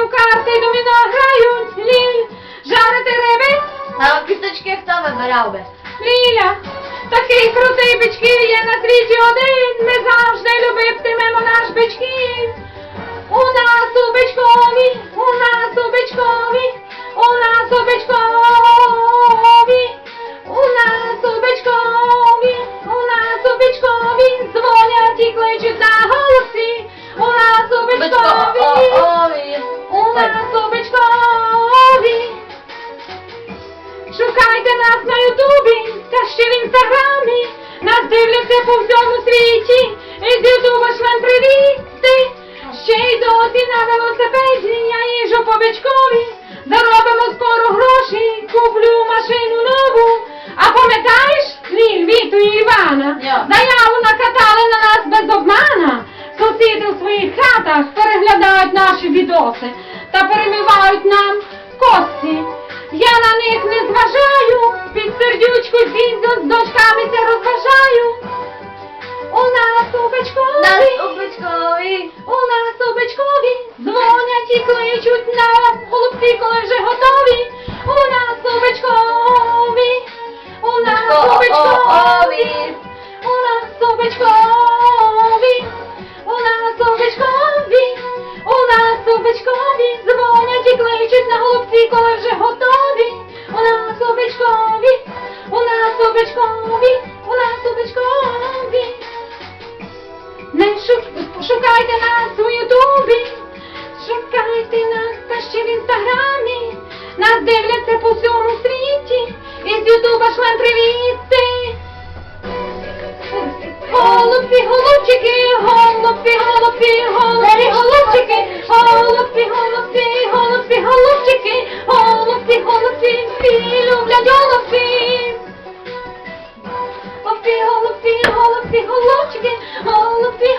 в карти доміно грають, ліль, жарити риби, А кісточки хто вибирав би? Ліля, такий крутий бичків є на світі один, Не завжди любитимемо наш бичків. Дивляться по всьому світі. І Ютуба шлем привіти. Ще й досі на велосипеді я їжу по бичкові. Заробимо скоро гроші, куплю машину нову. А пам'ятаєш, Ліль, Віту і Івана? Заяву накатали на нас без обмана. Сусіди у своїх хатах переглядають наші відоси та перемивають нам кості. Я на них не зважаю, у нас собачкові, у нас собачкові, у нас собачкові, дзвонять і кличуть на голубці, коли вже готові. У нас собачкові, у нас собачкові, у нас собачкові. chicken, whole up the, whole up the, whole up up up up.